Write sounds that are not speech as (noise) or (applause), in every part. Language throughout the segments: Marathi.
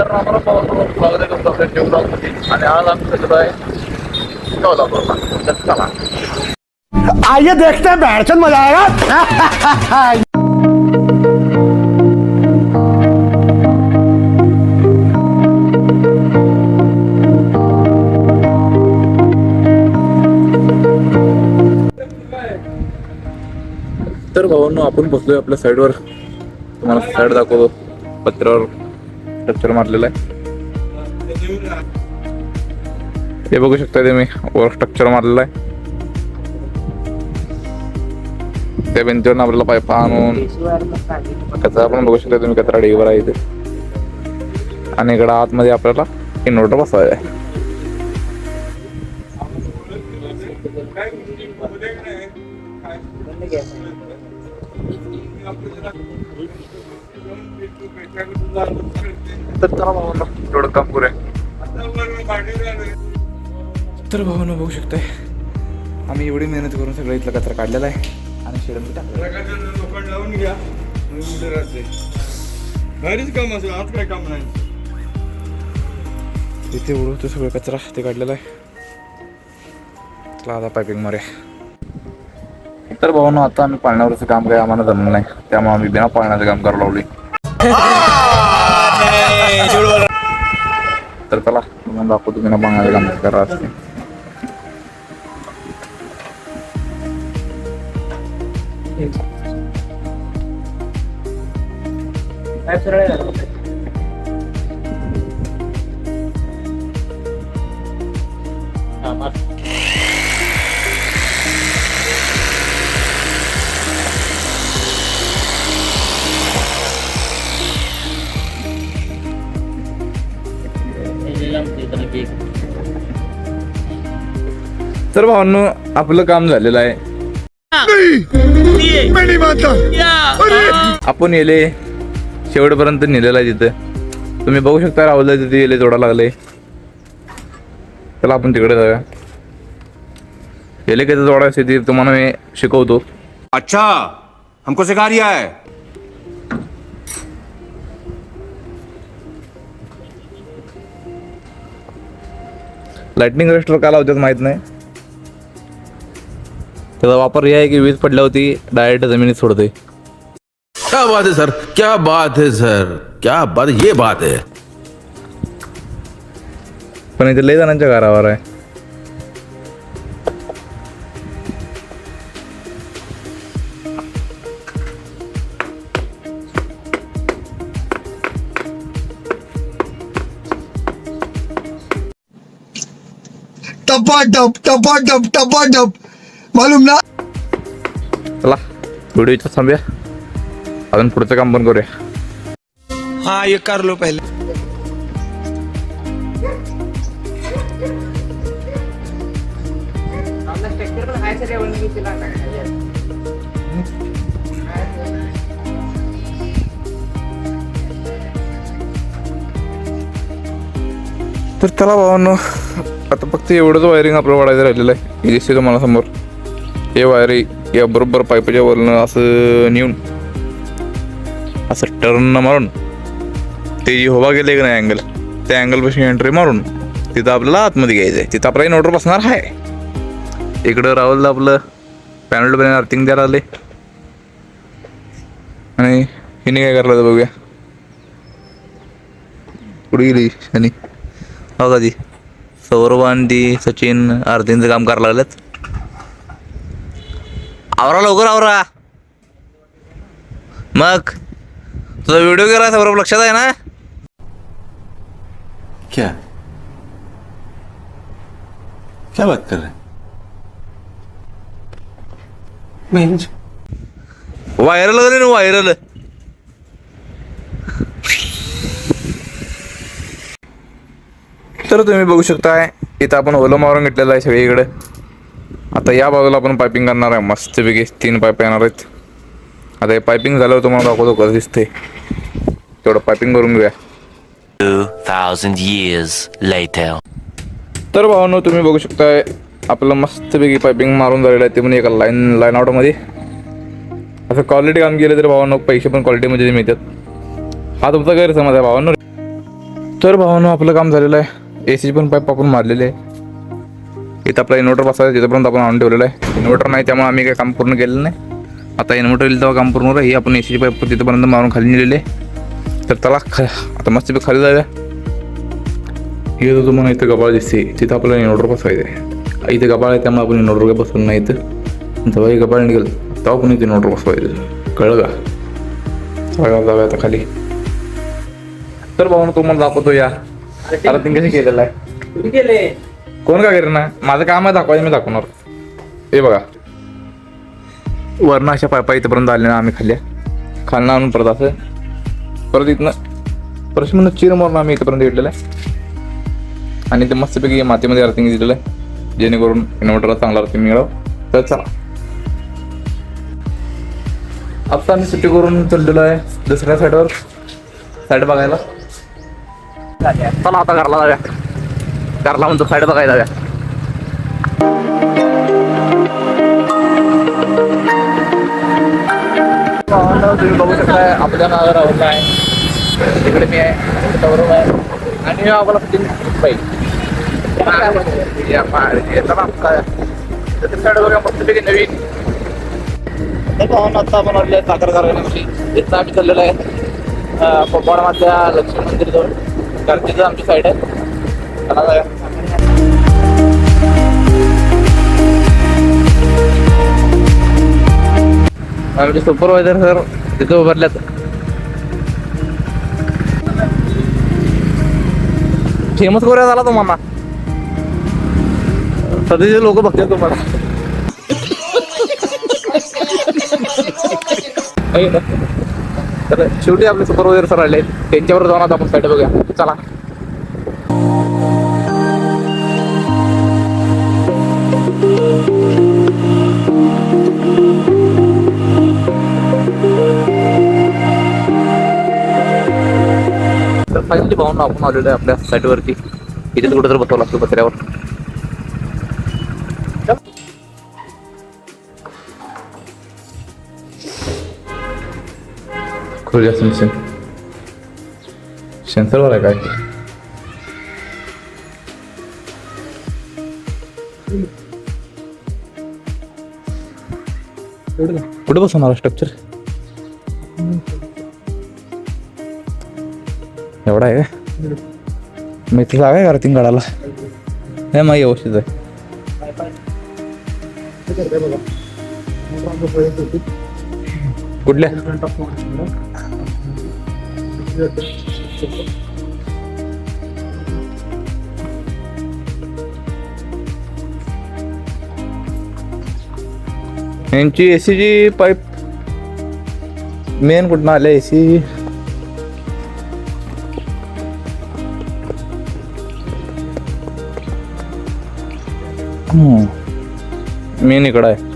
तर आम्हाला पाहतो स्वागत आहे तुमचं आपल्या शिव ब्लॉगमध्ये आणि आज आम्ही कसं आहे. कोल्हापूरला तर चला. आइए देखते हैं बैठचंद मजा आएगा? तर भावांनो आपण बसलोय आपल्या साईडवर तुम्हाला साईड दाखवतो. पत्र्यावर. स्ट्रक्चर मारलेलं आहे. हे बघू शकता तुम्ही वर स्ट्रक्चर मारलेलं आहे. त्या भिंतीवर आपल्याला पाईप आणून कचरा पण बघू शकता तुम्ही कचरा डेवर आहे इथे. आणि इकडं आतमध्ये आपल्याला इन्व्हर्टर बसवायचा आहे. तर चला भावांनो थोडं काम करूया तर भावांनो बघू शकताय. आम्ही एवढी मेहनत करून सगळं इथला कचरा काढलेला आहे आणि शेडमध्ये लोखंड लावून घ्या. भारीच काम असेल आज काय काम नाही. इथे एवढं होतं सगळं कचरा ते काढलेला आहे. आता पायपिंग मारे तर भावांनो आता आम्ही पाण्यावरचं काम काही आम्हाला जमलं नाही त्यामुळे आम्ही बिना पाण्याचं काम करायला लावली तर चला तुम्हाला दाखवतो बिना पाण्याचं काम कसं करा असते तर भावांनो आपलं काम झालेलं आहे. आपण येले शेवटपर्यंत नेलेलं आहे तिथं. तुम्ही बघू शकता राहुल तिथे येले जोडा लागले. चला आपण तिकडे जाऊया. येले कसं जोडा असते ते तुम्हाला मी शिकवतो. अच्छा हमको सिखा रिया है. लाइटनिंग रेस्टर का लावतात माहीत नाही. त्याचा वापर हे आहे की वीज पडल्यावरती डायरेक्ट जमिनीत सोडते. क्या बात है सर क्या बात है सर क्या बात ये बात है. पण इथे लय जणांच्या घरावर आहे. टपा टप टपा टप टपा टप मालूम ना? चला व्हिडिओ थांबूया. अजून पुढचं काम पण करूया. हाँ ये कर लो पहले. तर चला भावांनो आता फक्त एवढंच वायरिंग आपलं वाढायचं राहिलेलं आहे. हे दिसते तुम्हाला समोर. हे वायरिंग या बरोबर पाईपाच्या वरनं असं नेऊन असं टर्न मारून ते होबा गेले की नाही अँगल त्या अँगलपासून एंट्री मारून तिथं आपल्याला आतमध्ये घ्यायचं आहे तिथं आपला इन्व्हर्टर बसणार आहे. इकडं राहुल आपलं पॅनल बिनल अर्थिंग द्यायला आले आणि हिने काय करायला बघूया. कुठे गेली आणि हो का ती ती सचिन अर्धींचं काम करायला लागलेत. आवरा लवकर आवरा. मग तुझा व्हिडिओ केला सौरभ लक्षात आहे ना? क्या? क्या बात कर रहे व्हायरल ना व्हायरल तर तुम्ही बघू शकताय. इथं आपण ओलं मारून घेतलेलं आहे सगळीकडे आता या बाजूला आपण पायपिंग करणार आहे. मस्तपैकी तीन पाईप येणार आहेत. आता हे पायपिंग झाल्यावर तुम्हाला दाखवतो कसं दिसते तेवढं पायपिंग करून घेऊया. 2,000 years later. तर भावांनो तुम्ही बघू शकताय आपलं मस्तपैकी पायपिंग मारून झालेलं आहे. ते म्हणजे एका लाईन लाईन आउटमध्ये असं क्वालिटी काम केलं तर भावांनो पैसे पण क्वालिटीमध्ये मिळतात. हा तुमचा गैरसमज आहे भावांनो. तर भावानं आपलं काम झालेलं आहे. ए सी पण पाईप आपण मारलेले आहे. इथं आपला इन्व्हर्टर बसायचा तिथंपर्यंत आपण आणून ठेवलेलं आहे. इन्व्हर्टर नाही त्यामुळे आम्ही काही काम पूर्ण केलेलं नाही. आता इन्व्हर्टर येईल तेव्हा काम पूर्ण होईल ही आपण ए सीची पाईप तिथंपर्यंत मारून खाली नेलेले तर त्याला ख आता मस्त खाली जाऊया. हे जो तुम्हाला इथं गबाळ दिसते. तिथं आपल्याला इन्व्हर्टर बसवायचं आहे. इथे गबाळ आहे त्यामुळे आपण इन्व्हर्टर काही बसवलं नाही इथं. जेव्हा हे गबाळ निघेल तेव्हा पण इथे इन्व्हर्टर बसवायचं कळलं का? जाऊया आता खाली. तर भाऊ तुम्हाला दाखवतो या. तीन कशी केलेलं आहे? कोण का करेन? ना माझं काम आहे दाखवायचं मी दाखवणार. हे बघा. वरनं अशा पायपा इथपर्यंत आले ना आम्ही खाली. खालनं आणून परत असं. परत इथनं परत म्हणून चिर मारून आम्ही इथपर्यंत घेतलेलं आहे. आणि ते मस्तपैकी मातीमध्ये अर्थिंग दिलेलं आहे. जेणेकरून इन्व्हर्टरला चांगला अर्थिंग मिळावं. तर चला. आता आम्ही सुट्टी करून चाललेलो आहे दुसऱ्या साईडवर साईड बघायला. चला आता घरला जाऊया. घरला म्हणतो साईड बघायला जाऊया. भावांनो, तुम्ही बघू शकता आपल्या नावावर आवडला आहे. तिकडे मी आहे. गौरव आहे. आणि हा आपला तीन बाई. या पहाडी येताना आपला साईड बघा मस्तपैकी नवीन. तर भावांनो, आता आपण आलेलो आहे साखर कारखान्यापाशी इथं आम्ही चाललेलो आहे. पप्पाडमधल्या लक्ष्मी मंदिर जवळ तर तिथं आमची साईड आहे. चला जाऊया. आमचे सुपरवायझर सर तिथे उभारल्यात. फेमस कोऱ्या झाला तुम्हाला? सध्याचे लोक बघतात तुम्हाला? (laughs) तर शेवटी आपले सुपरवायझर सर आले. त्यांच्यावर जाऊन आता आपण साईड बघूया. चला. तर फायनली पाहून आपण आलेलो आहे आपल्या साईडवरती इथे कुठं तर बसवलं असतो पत्र्यावर खुर्जा सिमसिम Święty आहे काय? कुठे बसवणार स्ट्रक्चर एवढा आहे का? मी इथे जागा आहे का तीन काढायला हे मग व्यवस्थित आहे. कुठल्या? यांची एसीची पाईप मेन कुठनं आल्या एसी मेन इकडं आहे.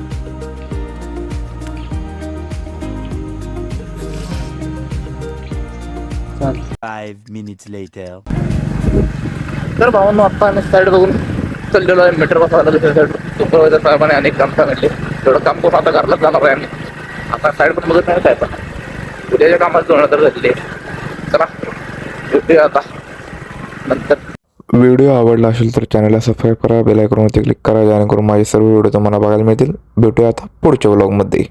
Five minutes later. तर भावांनो आता आम्ही साईड बघून चाललेलो आहे. मीटर बसवायला दुसऱ्या साईड सुपरवायझर साहेबांनी अनेक काम सांगितले. तेवढं काम करून आता घरलाच जाणार आहे आम्ही. आता साईड पण बघत नाही पण उद्याच्या कामात जोडणं तर झालेली आहे. चला भेटूया आता. नंतर. व्हिडिओ आवडला असेल तर चॅनलला सबस्क्राईब करा बेल आयकॉनवरती क्लिक करा जेणेकरून माझे सर्व व्हिडिओ तुम्हाला बघायला मिळतील. भेटूया आता पुढच्या व्लॉगमध्ये